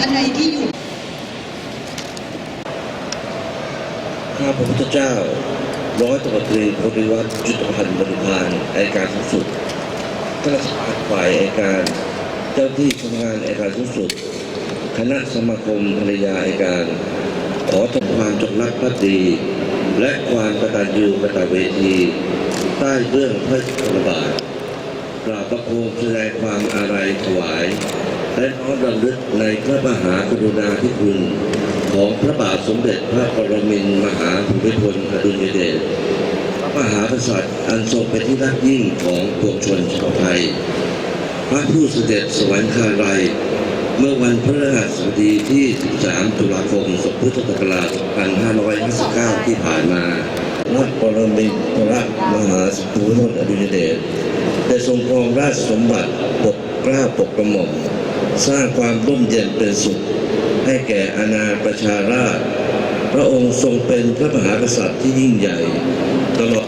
ท่านใดที่อยู่ข้าพระพุทธเจ้า ร้อยตำรวจตรีพธิวัฒน์จุตพันธ์บริพานอายการสูงสุดข้าราชการฝ่ายอายการ เจ้าที่ทำงานอายการสูงสุด คณะสมาคมภรรยาอายการ ขอทำความจงรักภักดี และความกตัญญูกตเวที ใต้เบื้องพระบาทกราบประคมแสดงความอาลัยถวาย และน้อมรำลึกในพระมหากรุณาธิคุณของพระบาทสมเด็จพระปรมินทรมหาภูมิพลอดุลยเดชพระมหากษัตริย์อันทรงเป็นที่รักยิ่งของปวงชนชาวไทย พระผู้เสด็จสวรรคาลัย เมื่อวันพฤหัสบดีที่ 13 ตุลาคม พุทธศักราช 2559 ที่ผ่านมาพระปรมินทรมหาภูมิพลอดุลยเดชได้ทรงครองราชสมบัติปกกล้าปกกระหม่อม สร้างความร่มเย็นเป็นสุข ให้แก่อาณาประชาราษฎร์พระองค์ทรงเป็นพระมหากษัตริย์ที่ยิ่งใหญ่ตลอด